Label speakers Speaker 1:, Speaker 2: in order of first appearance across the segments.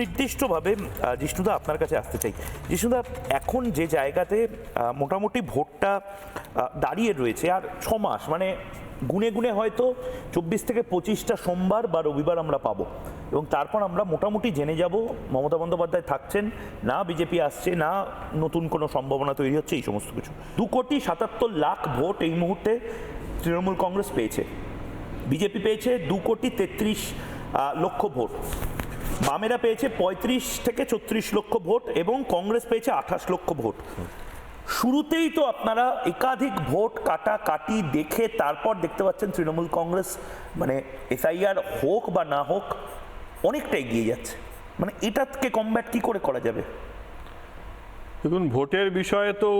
Speaker 1: নির্দিষ্টভাবে জিষ্ণুদা আপনার কাছে আসতে চাই। জিষ্ণুদা, এখন যে জায়গাতে মোটামুটি ভোটটা দাঁড়িয়ে রয়েছে, আর ছ মাস মানে গুনে গুনে হয়তো চব্বিশ থেকে পঁচিশটা সোমবার বা রবিবার আমরা পাবো। এবং তারপর আমরা মোটামুটি জেনে যাব, মমতা বন্দ্যোপাধ্যায় থাকছেন, না বিজেপি আসছে, না নতুন কোনো সম্ভাবনা তৈরি হচ্ছে, এই সমস্ত কিছু। দু কোটি সাতাত্তর লাখ ভোট এই মুহূর্তে তৃণমূল কংগ্রেস পেয়েছে। বিজেপি পেয়েছে দু কোটি তেত্রিশ লক্ষ ভোট। বামেরা পেয়েছে পঁয়ত্রিশ থেকে ছত্রিশ লক্ষ ভোট এবং কংগ্রেস পেয়েছে আঠাশ লক্ষ ভোট। শুরুতেই তো আপনারা একাধিক ভোট কাটা কাটি দেখে তারপর দেখতে পাচ্ছেন তৃণমূল কংগ্রেস মানে এসআইআর হোক বা না হোক, অনেকটা এগিয়ে যাচ্ছে। মানে এটাকে কমব্যাট কি করে করা যাবে?
Speaker 2: দেখুন, ভোটের বিষয়ে তো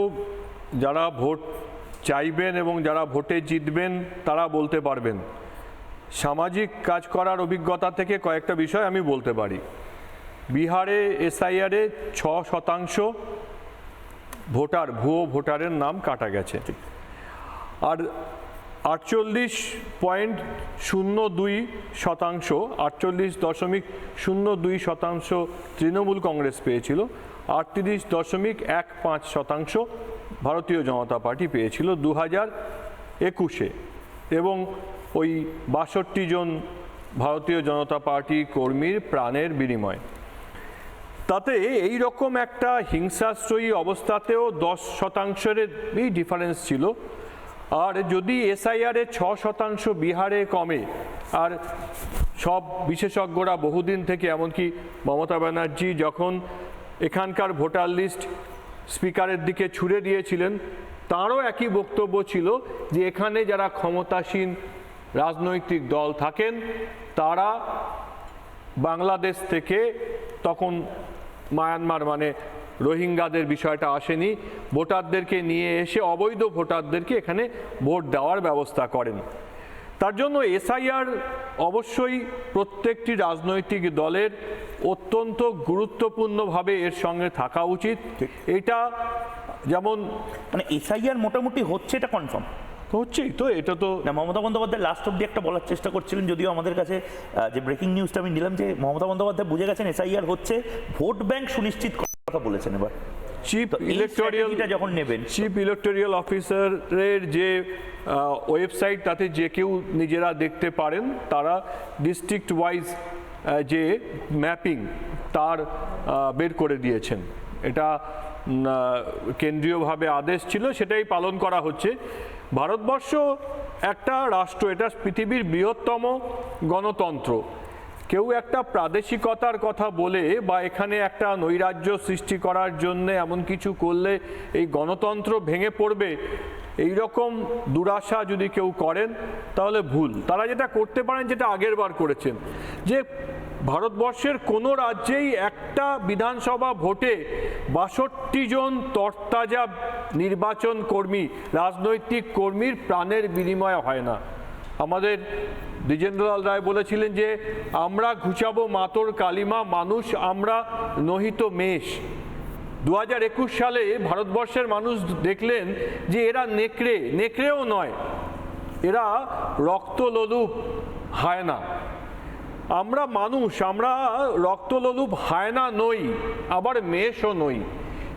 Speaker 2: যারা ভোট চাইবেন এবং যারা ভোটে জিতবেন, তারা বলতে পারবেন। সামাজিক কাজ করার অভিজ্ঞতা থেকে কয়েকটা বিষয় আমি বলতে পারি। বিহারে এসআইআরে ছ শতাংশ ভোটার, ভুয়ো ভোটারের নাম কাটা গেছে। আর আটচল্লিশ পয়েন্ট শূন্য দুই শতাংশ, আটচল্লিশ দশমিক শূন্য দুই শতাংশ তৃণমূল কংগ্রেস পেয়েছিল, আটত্রিশ দশমিক এক পাঁচ শতাংশ ভারতীয় জনতা পার্টি পেয়েছিল দু হাজার একুশে। এবং ওই বাষট্টি জন ভারতীয় জনতা পার্টি কর্মীর প্রাণের বিনিময়। তাতে এই রকম একটা হিংসাশ্রয়ী অবস্থাতেও দশ শতাংশেরই ডিফারেন্স ছিল। আর যদি এসআইআরে ছ শতাংশ বিহারে কমে, আর সব বিশেষজ্ঞরা বহুদিন থেকে, এমনকি মমতা ব্যানার্জি যখন এখানকার ভোটার লিস্ট স্পিকারের দিকে ছুড়ে দিয়েছিলেন, তারও একই বক্তব্য ছিল যে এখানে যারা ক্ষমতাসীন রাজনৈতিক দল থাকেন তারা বাংলাদেশ থেকে তখন মায়ানমার মানে রোহিঙ্গাদের বিষয়টা আসেনি ভোটারদেরকে নিয়ে এসে অবৈধ ভোটারদেরকে এখানে ভোট দেওয়ার ব্যবস্থা করেন। তার জন্য এসআইআর অবশ্যই প্রত্যেকটি রাজনৈতিক দলের অত্যন্ত গুরুত্বপূর্ণভাবে এর সঙ্গে থাকা উচিত। এটা যেমন
Speaker 1: মানে এসআইআর মোটামুটি হচ্ছে এটা কনফার্ম
Speaker 2: হচ্ছেই তো এটা তো
Speaker 1: না মমতা বন্দ্যোপাধ্যায় লাস্ট অব্দি একটা বলার চেষ্টা করছিলেন যদিও আমাদের কাছে যে ব্রেকিং নিউজটা আমি নিলাম যে মমতা বন্দ্যোপাধ্যায় বুঝে গেছেন এসআইআর হচ্ছে ভোট ব্যাংক সুনিশ্চিত করার কথা বলেছেন এবার।
Speaker 2: চিফ ইলেকটোরিয়াল
Speaker 1: যখন নেবেন
Speaker 2: চিফ ইলেকটোরিয়াল অফিসারের যে ওয়েবসাইট তাতে যে কেউ নিজেরা দেখতে পারেন তারা ডিস্ট্রিক্ট ওয়াইজ যে ম্যাপিং তার বের করে দিয়েছেন। এটা কেন্দ্রীয়ভাবে আদেশ ছিল সেটাই পালন করা হচ্ছে। ভারতবর্ষ একটা রাষ্ট্র, এটা পৃথিবীর বৃহত্তম গণতন্ত্র। কেউ একটা প্রাদেশিকতার কথা বলে বা এখানে একটা নৈরাজ্য সৃষ্টি করার জন্য এমন কিছু করলে এই গণতন্ত্র ভেঙে পড়বে এই রকম দুরাশা যদি কেউ করেন, তাহলে ভুল। তারা যেটা করতে পারেন, যেটা আগের বার করেছেন, যে ভারতবর্ষের কোনো রাজ্যেই একটা বিধানসভা ভোটে বাষট্টি জন তরতাজা নির্বাচন কর্মী, রাজনৈতিক কর্মীর প্রাণের বিনিময় হয় না। আমাদের দ্বিজেন্দ্রলাল রায় বলেছিলেন যে, আমরা ঘুচাবো মাতর কালিমা, মানুষ আমরা নহিত মেষ। দু হাজার একুশ সালে ভারতবর্ষের মানুষ দেখলেন যে, এরা নেকড়ে, নেকড়েও নয়, এরা রক্তলোলুপ, হায়না। আমরা মানুষ, আমরা রক্তলোলুপ হায়না নই, আবার মেষও নই।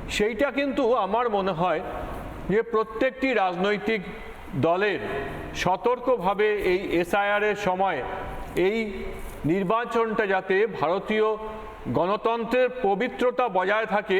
Speaker 2: সেইটা কিন্তু আমার মনে হয় যে প্রত্যেকটি রাজনৈতিক দলের সতর্কভাবে এই এসআইআরের সময় এই নির্বাচনটা যাতে ভারতীয় গণতন্ত্রের পবিত্রতা বজায় থাকে